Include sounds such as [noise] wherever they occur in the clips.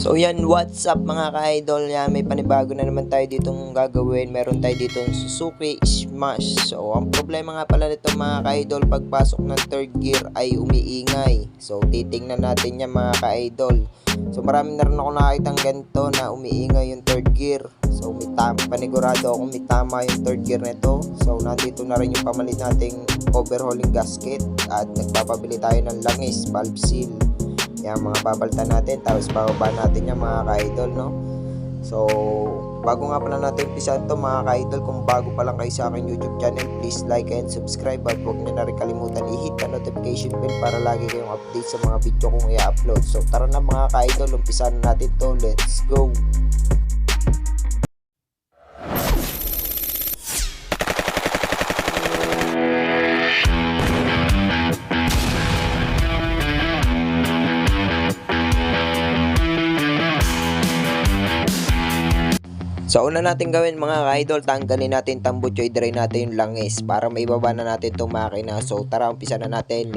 So yan, what's up mga ka-idol? Yan, may panibago na naman tayo ditong gagawin. Meron tayo ditong Suzuki Smash. So, ang problema nga pala nito mga ka-idol, pagpasok ng third gear ay umiingay. So, titingnan natin yan mga ka-idol. So, marami na rin ako nakakitang ganito na umiingay yung third gear. So, may tama, panigurado ako may tama yung third gear nito. So, nandito na rin yung pamalit nating overhauling gasket at nagpapabili tayo ng langis, valve seal. Yan mga papalitan natin tapos bababa natin yung mga ka-idol no. So, bago nga pala natin umpisan to mga ka-idol kung bago pa lang kayo sa aking YouTube channel, please like and subscribe at huwag niyo na rin kalimutan i-hit ang notification bell para lagi kayong update sa mga video kong i-upload. So, tara na mga ka-idol, umpisan na natin to. Let's go! So una natin gawin mga ka-idol, tanggalin natin tambutso, i-dry natin yung langis para maibaba na natin itong makina. So tara, umpisa na natin.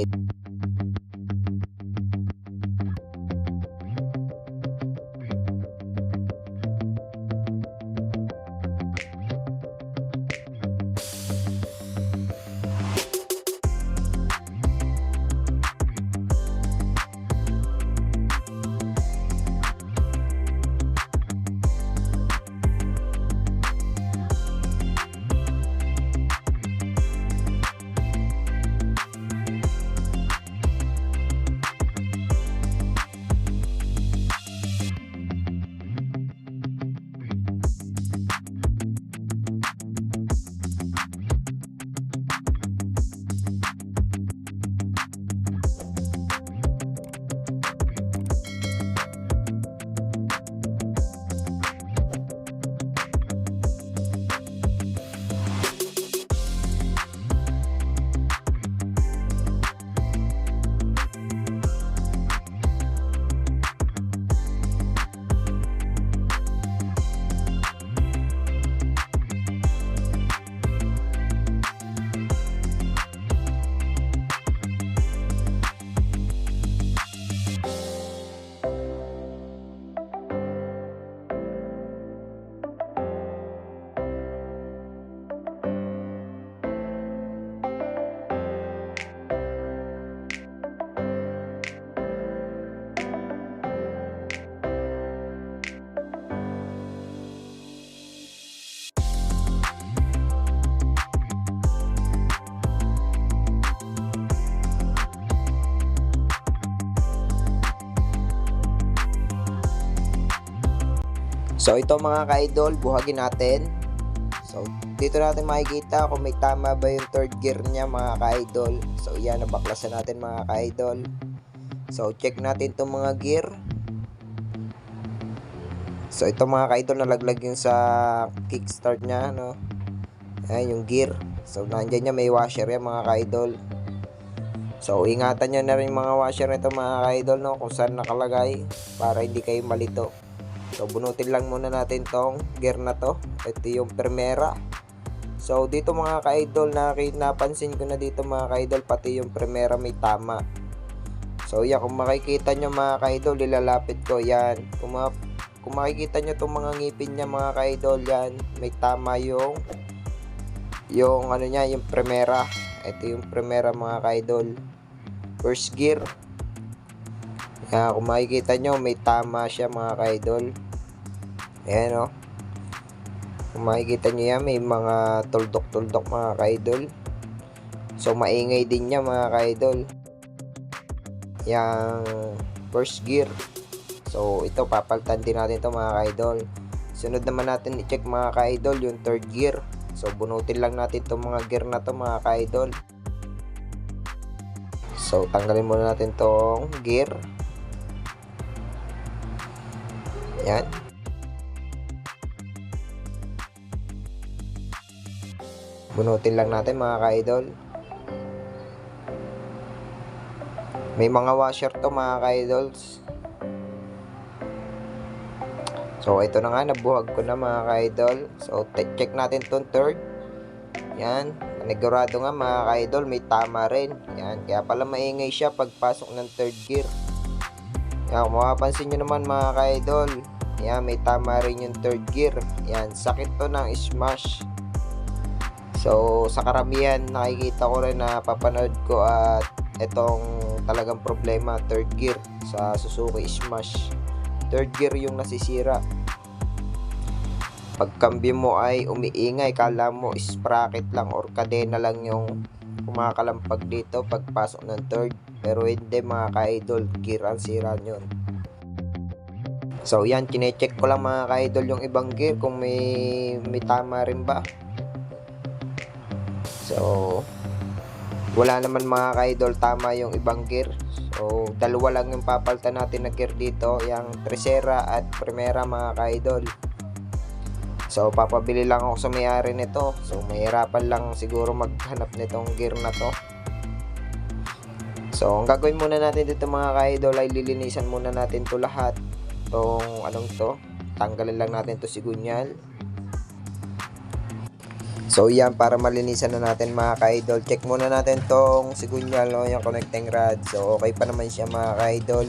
So ito mga ka-idol, buhagin natin. So dito natin makikita kung may tama ba yung third gear niya mga ka-idol. So yan, nabaklasan natin mga ka-idol. So check natin itong mga gear. So ito mga ka-idol, nalaglag yung sa kickstart niya. No? Ayan yung gear. So nandyan niya may washer yan mga ka-idol. So ingatan nyo na rin mga washer nito mga ka-idol no? kung saan nakalagay para hindi kayo malito. So, bunutin lang muna natin tong gear na to. Ito yung Primera. So, dito mga ka-idol, na napansin ko na dito mga ka-idol, pati yung Primera may tama. So, yan, kung makikita nyo mga ka-idol, ilalapit ko yan. Kung, ma- kung makikita nyo itong mga ngipin niya mga ka-idol, yan, may tama yung yung ano niya, yung Primera. Ito yung Primera mga ka-idol. First gear. Yan, kung makikita nyo, may tama siya mga ka-idol. Ayan o. Kung makikita nyo yan, may mga tuldok-tuldok mga ka-idol. So, maingay din niya mga ka-idol. Yang first gear. So, ito, papalitan din natin ito mga ka-idol. Sunod naman natin i-check mga ka-idol, yung third gear. So, bunutin lang natin itong mga gear na to mga ka-idol. So, tanggalin muna natin tong gear. Yan. Bunutin lang natin mga ka-idol. May mga washer to mga ka-idols. So, ito na nga, nabuhag ko na mga ka-idol. So, check natin tong third. Yan. Panigurado nga mga ka-idol, may tama rin. Yan. Kaya pala maingay siya pagpasok ng third gear. Yan, kung mapapansin nyo naman mga ka-idol, yan, may tama rin yung third gear. Yan, sakit to ng smash. So, sa karamihan, nakikita ko rin na papanood ko at itong talagang problema, third gear sa Suzuki Smash. Third gear yung nasisira. Pagkambyo mo ay umiingay, kala mo sprocket lang or kadena lang yung kumakalampag dito pagpasok ng third. Pero hindi mga ka-idol, gear ang sira yun. So yan, kinecheck ko lang mga ka-idol yung ibang gear kung may, may tama rin ba. So, wala naman mga ka-idol tama yung ibang gear. So, dalawa lang yung papaltan natin na gear dito, yung Tresera at Primera mga ka-idol. So, papabili lang ako sa may-ari nito. So, mahirapan lang siguro maghanap nitong gear na to. So, ang gagawin muna natin dito mga ka-idol ay lilinisan muna natin to lahat. Tong anong to? Tanggalin lang natin to sigunyal. So, yan para malinisan na natin mga ka-idol. Check muna natin tong sigunyal o yung connecting rod. So, okay pa naman siya mga ka-idol.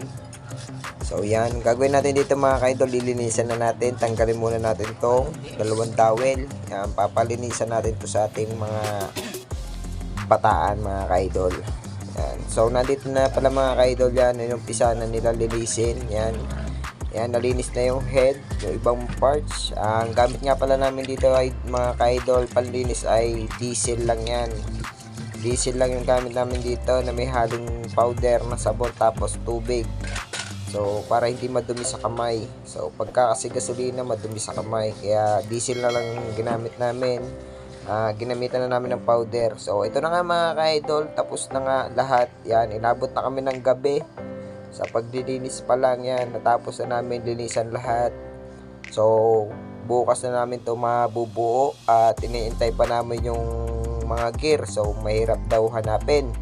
So yan, gagawin natin dito mga kaidol, lilinisan na natin, tanggalin muna natin tong dalawang towel. Yan, papalinisan natin to sa ating mga bataan mga kaidol. Yan. So nandito na pala mga kaidol yan, inumpisa na nila linisin. Yan. Yan, nalinis na yung head, yung ibang parts. Ang gamit nga pala namin dito ay mga kaidol, panlinis ay diesel lang yan. Diesel lang yung gamit namin dito na may halong powder na sabon tapos tubig. So, para hindi madumi sa kamay. So, pagka kasi gasolina, madumi sa kamay. Kaya, diesel na lang ginamit namin. Ah, ginamitan na namin ng powder. So, ito na nga mga ka-idol. Tapos na nga lahat. Yan, inabot na kami ng gabi. Sa pagdilinis pa lang yan. Natapos na namin linisan lahat. So, bukas na namin to mabubuo. At iniintay pa namin yung mga gear. So, mahirap daw hanapin.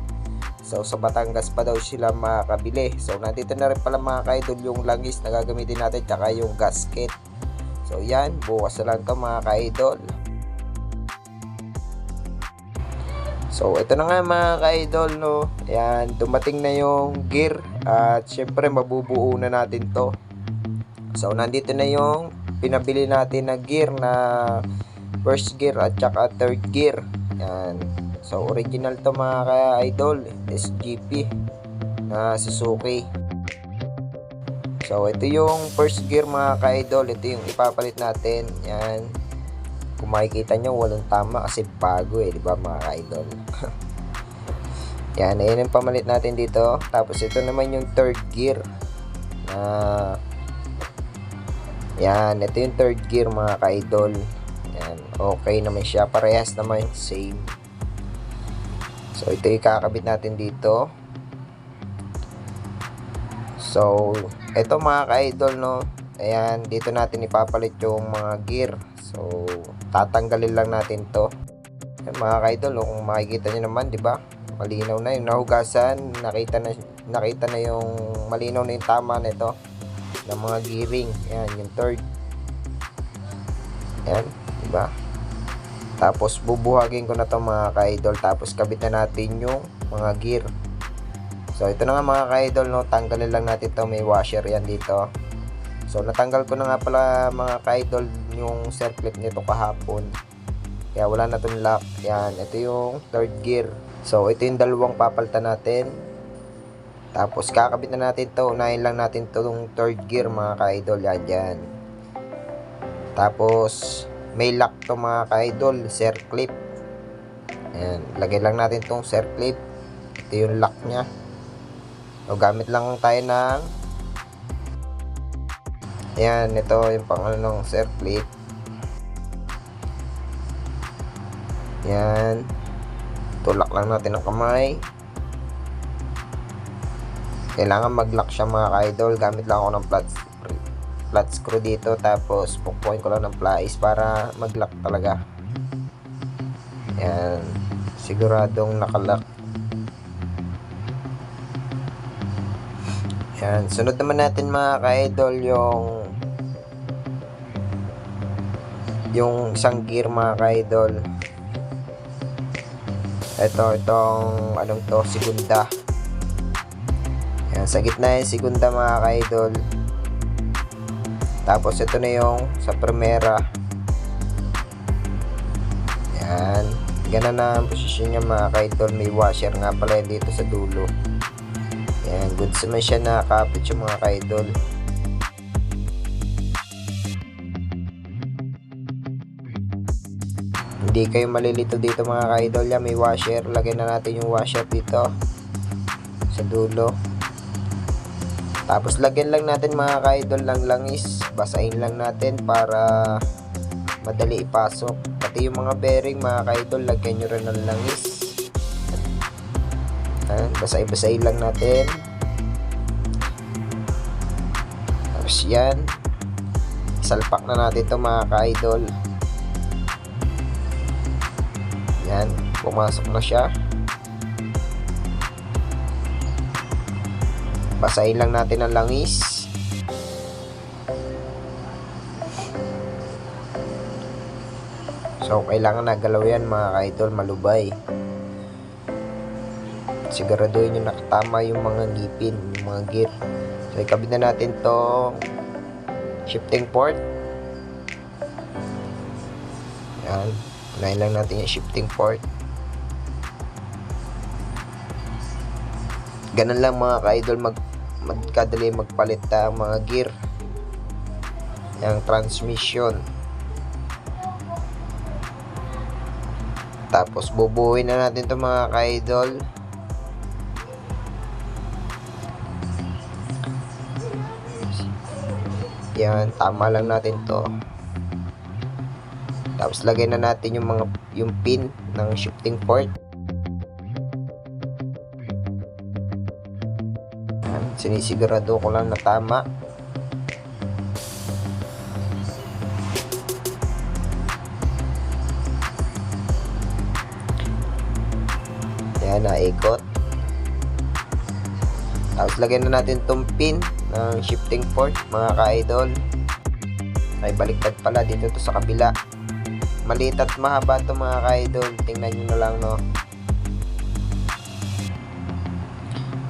So, sa Batangas pa daw sila makakabili. So, nandito na rin pala mga kaidol yung langis na gagamitin natin tsaka yung gasket. So, yan. Bukas na lang to mga kaidol. So, ito na nga mga kaidol, no. Yan, dumating na yung gear. At, syempre, mabubuo na natin to. So, nandito na yung pinabili natin na gear na first gear at saka third gear. Yan. So, original to mga ka-idol. SGP na Suzuki. So, ito yung first gear mga ka-idol. Ito yung ipapalit natin. Yan. Kung makikita nyo, walang tama kasi bago eh. Diba mga ka-idol? [laughs] Yan. Ayan yung pamalit natin dito. Tapos, ito naman yung third gear. Na yan. Ito yung third gear mga ka-idol. Yan. Okay naman siya. Parehas naman. Same. So, ito yung kakabit natin dito. So, ito mga ka-idol, no. Ayan, dito natin ipapalit yung mga gear. So, tatanggalin lang natin to. Ayan, mga ka-idol, no, kung makikita nyo naman, di ba? Malinaw na yung nahugasan. Nakita na, nakita na yung malinaw na yung tama nito ng mga gearing. Ayan, yung third. Ayan, di ba? Tapos bubuhagin ko na to mga ka-idol tapos kabit na natin yung mga gear. So ito na nga mga ka-idol no, tanggalin lang natin to may washer yan dito. So natanggal ko na nga pala mga ka-idol yung circlip nito kahapon. Kaya wala na tong lock. Yan, ito yung third gear. So ito yung dalawang papalitan natin. Tapos kakabit na natin to, unahin lang natin to yung third gear mga ka-idol yan dyan. Tapos may lock to mga ka-idol, circlip. Ayan, lagay lang natin tong circlip. Ito yung lock niya. So, gamit lang tayo ng Ayan, ito yung pang ano ng circlip. Ayan. Tulak lang natin ang kamay. Kailangan mag-lock siya mga ka-idol. Gamit lang ako ng flat flat screw dito tapos pukpuin ko lang ng plies para mag-lock talaga yan siguradong nakalock yan sunod naman natin mga ka-idol yung yung isang gear mga ka-idol ito itong anong to segunda Yan, sa gitna yung segunda mga ka-idol. Tapos ito na yung sa primera. Yan. Ganun na ang posisyon niya mga ka-idol. May washer nga pala dito sa dulo. Yan. Goods naman siya nakakapit yung mga ka-idol. Hindi kayo malilito dito mga ka-idol. Yan, may washer. Lagyan na natin yung washer dito. Sa dulo. Tapos lagyan lang natin mga ka-idol ng langis. Basahin lang natin para madali ipasok. Pati yung mga bearing mga ka-idol, lagyan nyo rin ng langis. Ayan, basahin-basahin lang natin. Tapos yan. Salpak na natin to mga ka-idol. Yan, pumasok na siya. Basahin lang natin ang langis. So, kailangan nagalaw yan mga ka-idol, malubay. Siguraduhin nyo nakatama yung mga ngipin, yung mga gear. So, ikabit na natin to shifting port. Yan. Unahin lang natin yung shifting port. Ganun lang mga ka-idol mag magkadali magpalit ang mga gear. Yung transmission. Tapos bubuuin na natin 'to mga ka-idol. Yan, tama lang natin 'to. Tapos lagay na natin yung mga yung pin ng shifting port. Yan, sinisigurado ko lang na tama. Tapos lagyan na natin tong pin ng shifting port, mga ka-idol. Ay, baliktad pala dito to sa kabila. Maliit at mahaba to mga ka-idol. Tingnan nyo na lang, no.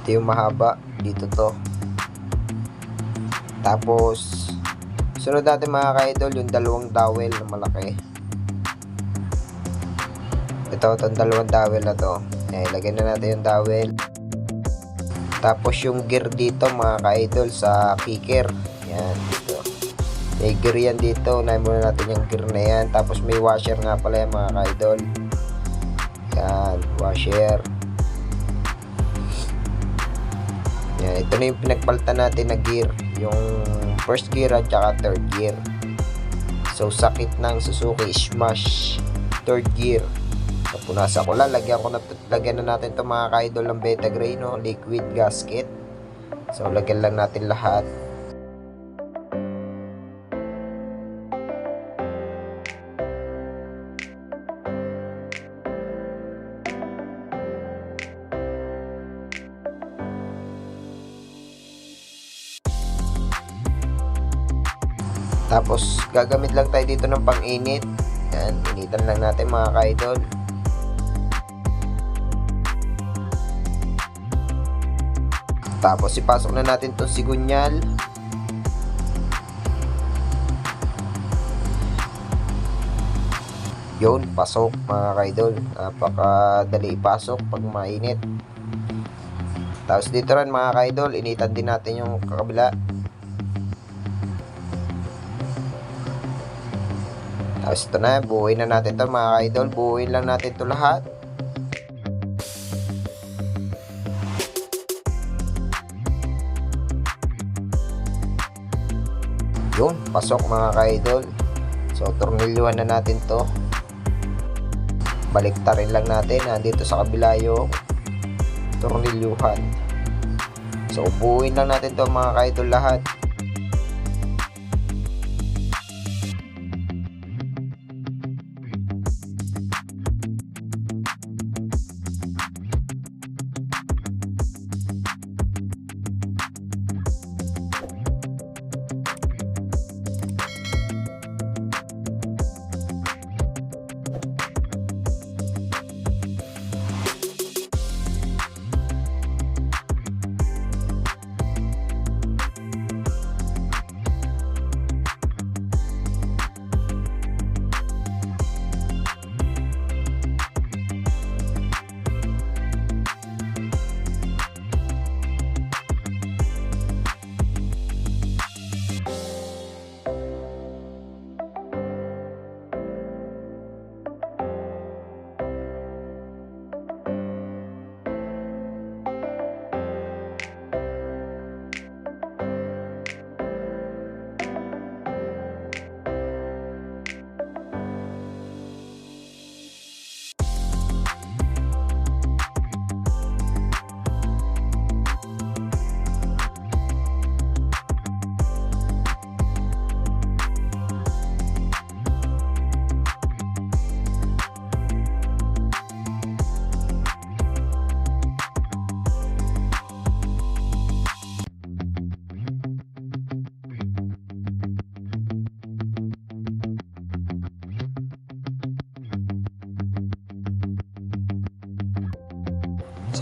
Ito yung mahaba. Dito to. Tapos, sunod natin mga ka-idol, yung dalawang dowel na malaki. Ito, itong dalawang dowel na to. Eh, lagyan na natin yung dowel. Tapos yung gear dito mga ka-idol sa kicker. Yan, dito. May gear yan dito. Unahin muna natin yung gear na yan. Tapos may washer nga pala yan mga ka-idol. Yan, washer. Yan, ito na yung pinagpaltan natin na gear. Yung first gear at saka third gear. So, sakit ng Suzuki Smash third gear. So, punasa ko lang. Lagyan, ko na, lagyan na natin ito mga ka-idol ng beta gray, no? Liquid gasket. So, lagyan lang natin lahat. Tapos, gagamit lang tayo dito ng pang-init. Yan, initan lang natin mga ka-idol. Tapos, ipasok na natin itong sigunyal. Yun, pasok mga ka-idol. Napakadali ipasok pag mainit. Tapos dito rin mga ka-idol, initan din natin yung kakabila. Tapos ito na, buuin na natin to mga idol. Buuin lang natin to lahat. Yun, pasok mga ka-idol. So, tornilyuhan na natin to. Baliktarin lang natin. Nandito sa kabila yung tornilyuhan. So, buuin lang natin to mga ka-idol lahat.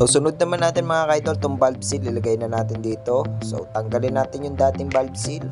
So sunod naman natin mga ka-idol, tong valve seal ilagay na natin dito. So tanggalin natin yung dating valve seal.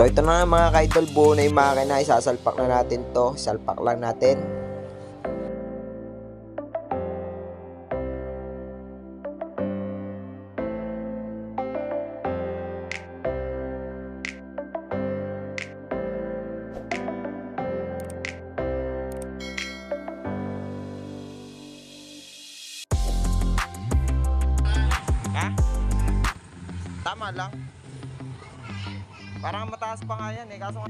So ito na mga ka-idol, buo na yung makina, isasalpak na natin to. Salpak lang natin. Ha? Tama lang. Parang mataas pa nga yan eh, kaso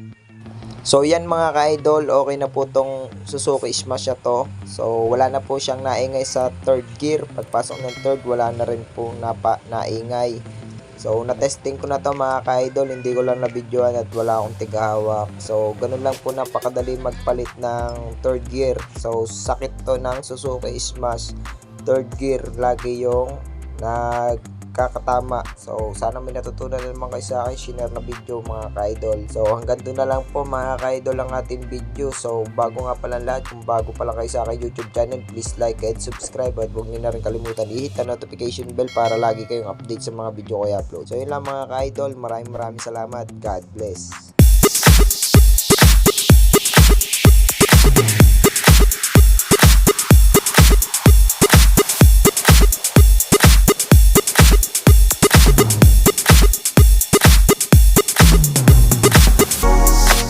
So yan mga ka-idol, okay na po tong Suzuki Smash na to. So wala na po siyang naingay sa third gear. Pagpasok ng third, wala na rin po napa, naingay. So na-testing ko na to mga ka-idol, hindi ko lang na-videoan at wala akong tigahawak. So ganun lang po napakadali magpalit ng third gear. So sakit to ng Suzuki Smash. Third gear lagi yung nagkakatama. So, sana may natutunan naman kayo sa akin, share na video mga ka-idol. So, hanggang doon na lang po mga ka-idol ang ating video. So, bago nga pala lahat, kung bago pa lang kayo sa aking YouTube channel, please like and subscribe at huwag niyo na rin kalimutan i-hit ang notification bell para lagi kayong update sa mga video ko i-upload. So, yun lang mga ka-idol. Maraming maraming salamat. God bless.